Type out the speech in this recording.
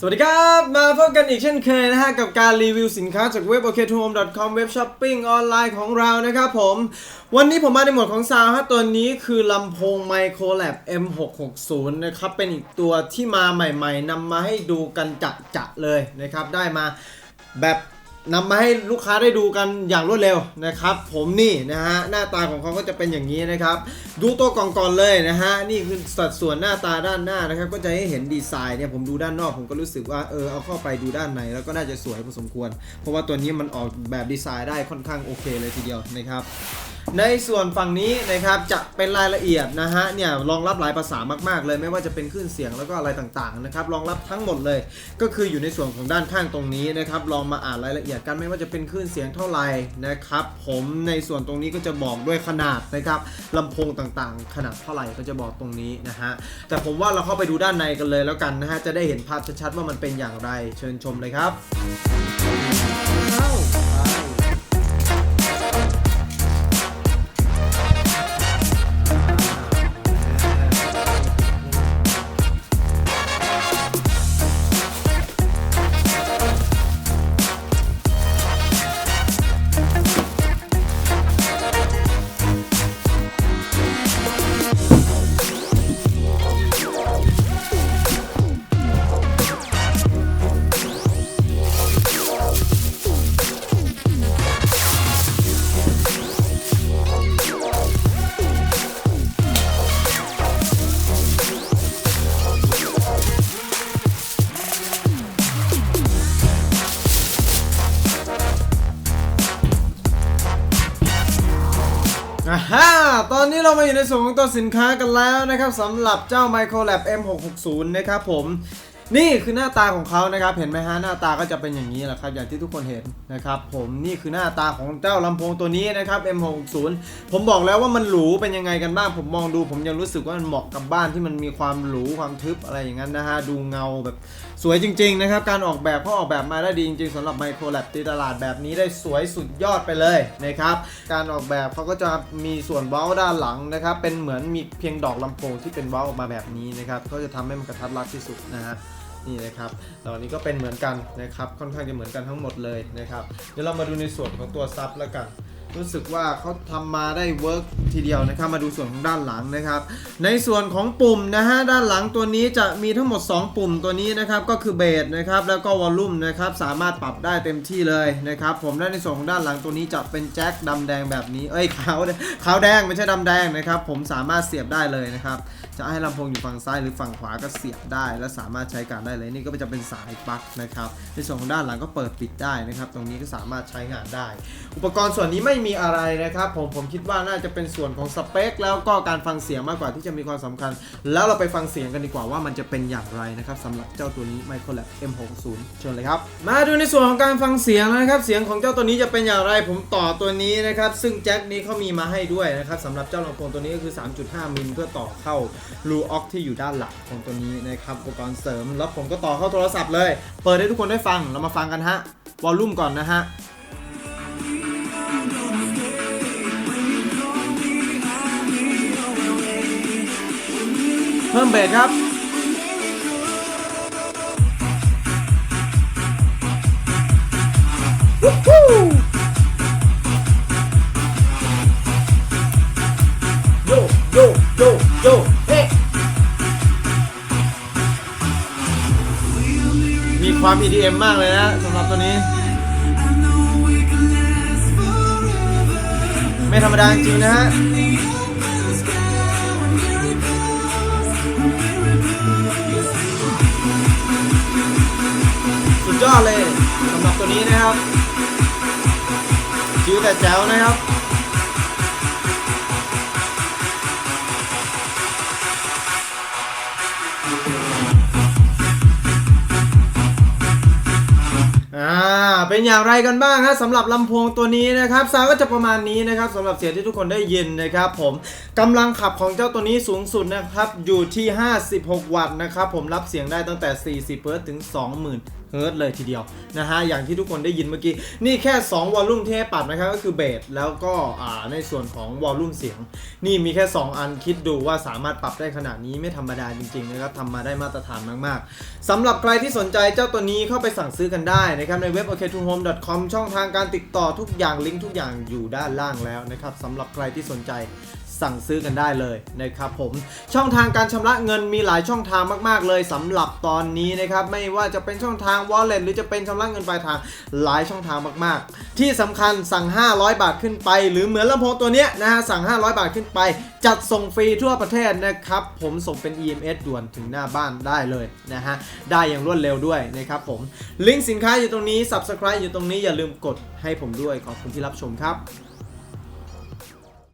สวัสดีครับ มาพบกันอีกเช่นเคยนะฮะ กับการรีวิวสินค้าจากเว็บ o k t o m e c o m เว็บช้อปปิ้งออนไลน์ของเรานะครับผม วันนี้ผมมาในหมวดของซาวฮะตัวนี้คือลำโพง Microlab M660 นะครับ เป็นอีกตัวที่มาใหม่ๆนำมาให้ดูกันจะจะๆเลยนะครับ ได้มาแบบ นำมาให้ลูกค้าได้ดูกันอย่างรวดเร็วนะครับ ผมนี่นะฮะหน้าตาของเขาก็จะเป็นอย่างนี้นะครับ ดูตัวกล่องก่อนเลยนะฮะนี่คือสัดส่วนหน้าตาด้านหน้านะครับ ก็จะให้เห็นดีไซน์เนี่ยผมดูด้านนอกผมก็รู้สึกว่าเออเอาเข้าไปดูด้านในแล้วก็น่าจะสวยพอสมควร เพราะว่าตัวนี้มันออกแบบดีไซน์ได้ค่อนข้างโอเคเลยทีเดียวนะครับในส่วนฝั่งนี้นะครับจะเป็นรายละเอียดนะฮะเนี่ยรองรับหลายภาษามากๆ เลยไม่ว่าจะเป็นคลื่นเสียงแล้วก็อะไรต่างๆนะครับรองรับทั้งหมดเลย ก็คืออยู่ในส่วนของด้านข้างตรงนี้นะครับลองมาอ่านรายละเอียดกันไม่ว่าจะเป็นคลื่นเสียงเท่าไหร่นะครับ ผมในส่วนตรงนี้ก็จะบอกด้วยขนาดนะครับลำโพงต่างๆ ขนาดเท่าไหร่ก็จะบอกตรงนี้นะฮะแต่ผมว่าเราเข้าไปดูด้านในกันเลยแล้วกันนะฮะจะได้เห็นภาพชัดๆว่ามันเป็นอย่างไร เชิญชมเลยครับ อ่าฮะตอนนี้เรามาอยู่ในส่วนของตัวสินค้ากันแล้วนะครับสำหรับเจ้า Microlab M660 นะครับผม นี่คือหน้าตาของเขานะครับ เห็นไหมฮะหน้าตาก็จะเป็นอย่างนี้แหละครับ อย่างที่ทุกคนเห็นนะครับ ผมนี่คือหน้าตาของเจ้าลำโพงตัวนี้นะครับ M660 ผมบอกแล้วว่ามันหรูเป็นยังไงกันบ้าง ผมมองดูผมยังรู้สึกว่ามันเหมาะกับบ้านที่มันมีความหรูความทึบอะไรอย่างนั้นนะฮะ ดูเงาแบบสวยจริง ๆ นะครับ การออกแบบเขาออกแบบมาได้ดีจริงๆสำหรับ Microlab ตีตลาดแบบนี้ได้สวยสุดยอดไปเลยนะครับ การออกแบบเขาก็จะมีส่วนเว้าด้านหลังนะครับ เป็นเหมือนมีเพียงดอกลำโพงที่เป็นเว้าออกมาแบบนี้นะครับ ก็จะทำให้มันกระทัดรัดที่สุดนะฮะ นี่นะครับตอนนี้ก็เป็นเหมือนกันนะครับค่อนข้างจะเหมือนกันทั้งหมดเลยนะครับเดี๋ยวเรามาดูในส่วนของตัวซับแล้วกัน รู้สึกว่าเขาทำมาได้เวิร์กทีเดียวนะครับมาดูส่วนของด้านหลังนะครับ ในส่วนของปุ่มนะฮะด้านหลังตัวนี้จะมีทั้งหมด 2 ปุ่มตัวนี้นะครับก็คือเบสนะครับแล้วก็วอลลุ่มนะครับสามารถปรับได้เต็มที่เลยนะครับผมและในส่วนของด้านหลังตัวนี้จะเป็นแจ็คดำแดงแบบนี้เอ้ยขาวขาวแดงไม่ใช่ดำแดงนะครับผมสามารถเสียบได้เลยนะครับ จะให้ลำโพงอยู่ฝั่งซ้ายหรือฝั่งขวาก็เสียบได้ และสามารถใช้การได้เลยนี่ก็จะเป็นสายปลั๊กนะครับในส่วนของด้านหลังก็เปิดปิดได้นะครับ ตรงนี้ก็สามารถใช้งานได้ อุปกรณ์ส่วนนี้ไม่มีอะไรนะครับผมผมคิดว่าน่าจะเป็นส่วนของสเปค แล้วก็การฟังเสียงมากกว่าที่จะมีความสำคัญ แล้วเราไปฟังเสียงกันดีกว่าว่ามันจะเป็นอย่างไรนะครับสำหรับเจ้าตัวนี้ Microlab M60 เชิญเลยครับ มาดูในส่วนของการฟังเสียงนะครับเสียงของเจ้าตัวนี้จะเป็นอย่างไร ผมต่อตัวนี้นะครับซึ่งแจ็คนี้เขามีมาให้ด้วยนะครับสำหรับเจ้าลำโพงตัวนี้ก็คือ 3.5 มิลเพื่อต่อเข้ารูออกที่อยู่ด้านหลังของตัวนี้นะครับอุปกรณ์เสริม แล้วผมก็ต่อเข้าโทรศัพท์เลย เปิดให้ทุกคนได้ฟังเรามาฟังกันฮะวอลลุ่มก่อนนะฮะเพิ่มเบสครับโ EDM มากเลยนะสำหรับตัวนี้ ไม่ธรรมดาจริงนะฮะสุดยอดเลยสำหรับตัวนี้นะครับจิ๋วแต่แจ๋วนะครับ เป็นอย่างไรกันบ้างฮะสำหรับลำโพงตัวนี้นะครับซาวก็จะประมาณนี้นะครับสำหรับเสียงที่ทุกคนได้ยินนะครับผมกำลังขับของเจ้าตัวนี้สูงสุดนะครับอยู่ที่ 56 วัตต์นะครับผมรับเสียงได้ตั้งแต่ 40เฮิร์ตซ์ถึง 20,000เฮิร์ตเลยทีเดียวนะฮะอย่างที่ทุกคนได้ยินเมื่อกี้ นี่แค่ 2 วอลลุ่มที่ให้ปรับนะครับ ก็คือเบสแล้วก็ในส่วนของวอลลุ่มเสียง นี่มีแค่ 2 อันคิดดูว่าสามารถปรับได้ขนาดนี้ไม่ธรรมดาจริงๆนะครับทำมาได้มาตรฐานมากๆสำหรับใครที่สนใจเจ้าตัวนี้เข้าไปสั่งซื้อกันได้นะครับในเว็บ o k t o h o m e c o m ช่องทางการติดต่อทุกอย่างลิงก์ทุกอย่างอยู่ด้านล่างแล้วนะครับสำหรับใครที่สนใจสั่งซื้อกันได้เลยนะครับผมช่องทางการชำระเงินมีหลายช่องทางมาก ๆ เลยสำหรับตอนนี้นะครับไม่ว่าจะเป็นช่องทางาง wallet หรือจะเป็นชำระเงินปลายทางหลายช่องทางมาก ๆ ที่สำคัญสั่ง 500 บาทขึ้นไป หรือเหมือนลำโพงตัวเนี้ยนะฮะสั่ง 500 บาทขึ้นไป จัดส่งฟรีทั่วประเทศนะครับ ผมส่งเป็น EMS ด่วนถึงหน้าบ้านได้เลยนะฮะได้อย่างรวดเร็วด้วยนะครับผมลิงก์สินค้าอยู่ตรงนี้ subscribe อยู่ตรงนี้อย่าลืมกดให้ผมด้วยขอบคุณที่รับชมครับ